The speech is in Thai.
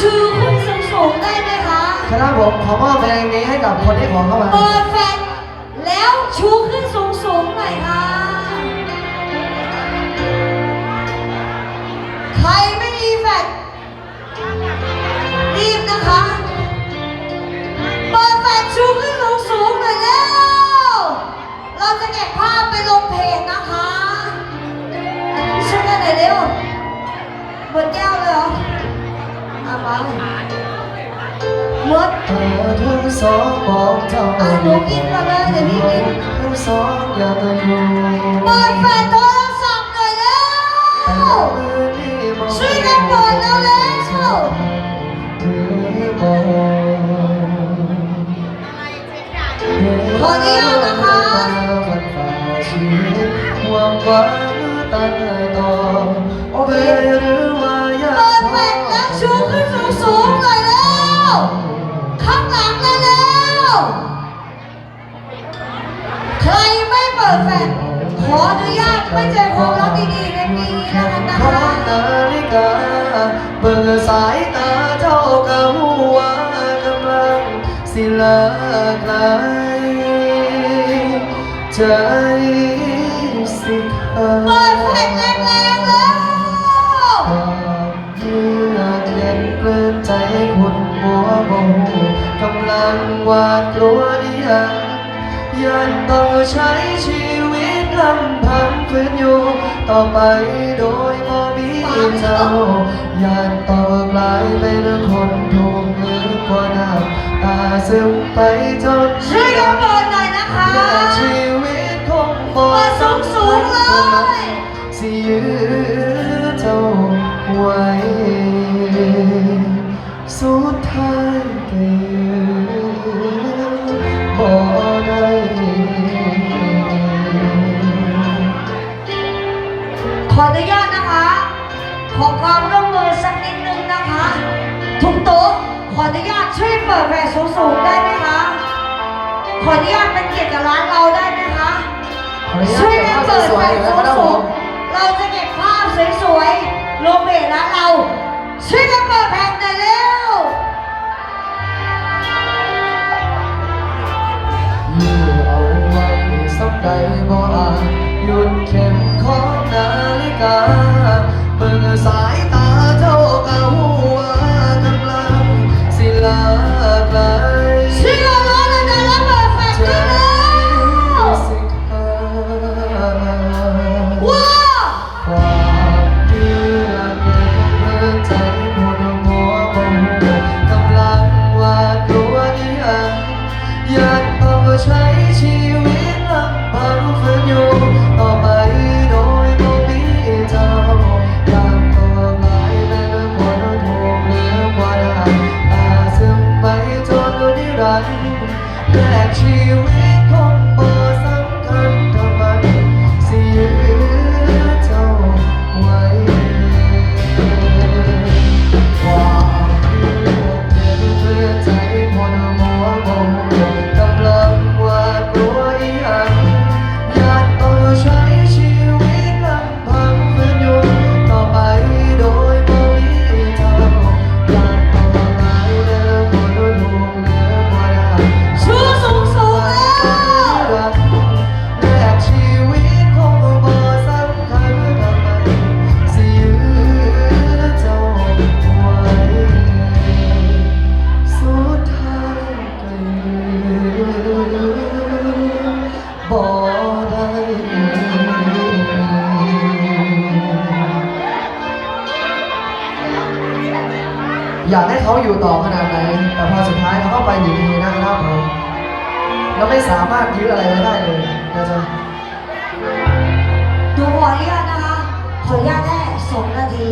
ชูขึ้นสูงสูงๆได้ไหมคะคณะผมขอมอบเพลงนี้ให้กับคนที่ขอเข้ามา เปิดแฟลชแล้วชูขึ้นสูงสูงๆหน่อยค่ะ ใครไม่มีแฟลชรีบนะคะ มดเธอทั้งสองบอกเจ้าอะหนูกินก่อนเลยเดี๋ยวพี่กินทั้งสองอย่าตะอยู่เปิดแฟลชโทรศัพท์หน่อยแล้วช่วยกันเปิดแล้วแล้วขออนุญาตนะคะความหวังตั้งต่อโอเค ปิดแฟลชขออนุญาตไม่เจอความรักดีๆในปีนี้แล้วกันนะขอคะนาฬิกาเบิ่งสายตาเจ้าก็หัวากำลังสิเลิกไหลใจสิขาเปิดแฟลชแรงๆแล้วความเยือกเย็นเกลื่อนใจคุณหัวโมกำลังหวาดกลัวอีหยัง ยันต้องใช้ชีวิตลำพังฝืนอยู่ ต่อไปโดยบ่มีเจ้ายันต้องกลายเป็นคนถูกลืมกว่าน้ำตาซึมไปจนช่วยกันเปิดหน่อยนะคะและชีวิตคงบ่เปิดสูงๆเลยสิยื้อเจ้าไว้สุดท้าย ความร่วมมือสักนิดนึงนะคะ ทุกโต๊ะขออนุญาตช่วยเปิดแฟลชสูงๆได้ไหมคะ ขออนุญาตเป็นเกียรติกับร้านเราได้ไหมคะ ช่วยเก็บกันเปิดแฟวนะครับผสูงๆเราจะเก็บภาพสวยๆลงเพจร้านเรา ช่วยกันเปิดแผ่นหน่อยเร็วยื้อเอาไว้สักใดบ่อาจหยุดเข็มของนาฬิกา เบิ่งสายตาเจ้าก็หัวากำลังสิลาไกลช่วยกันร้องเลยนะแล้วเปิดแฟลชใจด้วยแล้วสิขาว้าความเยือกเย็นเพื่อใจคนหัวบ่หูกำลังวาดกลัวอีหยังยากต้องใช้ชีวิตลำพังฝืนอยู่ อยากให้เขาอยู่ต่อขนาดไหน แต่พอสุดท้ายเขาก็ไปอยู่ดีนะครับผมเราไม่สามารถยื้ออะไรไว้ได้เลยนะจ๊ะดูขออนุญาตนะคะ ขออนุญาตแค่สองนาที